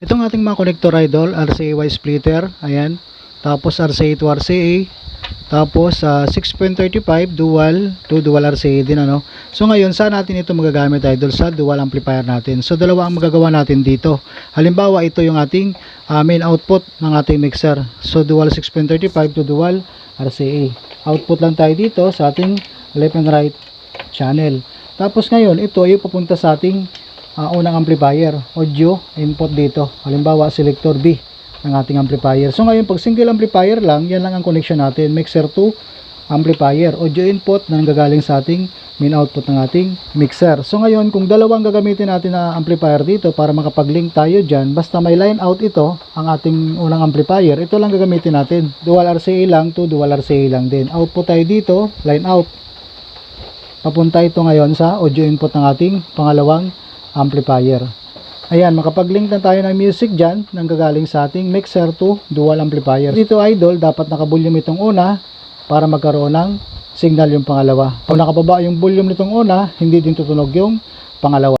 Itong ating mga connector idol, RCA Y splitter, ayan. Tapos RCA to RCA. Tapos ah, 6.35 dual to dual RCA din ano. So ngayon, saan natin ito magagamit idol? Sa dual amplifier natin. So dalawa ang magagawa natin dito. Halimbawa, ito yung ating ah, main output ng ating mixer. So dual 6.35 to dual RCA. Output lang tayo dito sa ating left and right channel. Tapos ngayon, ito ay pupunta sa ating ah, unang amplifier, audio input dito. Halimbawa, selector B ng ating amplifier. So ngayon, pag single amplifier lang, yan lang ang connection natin. Mixer to amplifier. Audio input na nanggagaling sa ating main output ng ating mixer. So ngayon, kung dalawang gagamitin natin na amplifier dito para makapag-link tayo dyan, basta may line out ito, ang ating unang amplifier, ito lang gagamitin natin. Dual RCA lang to dual RCA lang din. Output tayo dito, line out. Papunta ito ngayon sa audio input ng ating pangalawang amplifier. Ayan, makapag-link na tayo ng music dyan nang gagaling sa ating mixer to dual amplifier. Dito idol, dapat nakabulyum itong una para magkaroon ng signal yung pangalawa. Kung nakababa yung volume nitong una, hindi din tutunog yung pangalawa.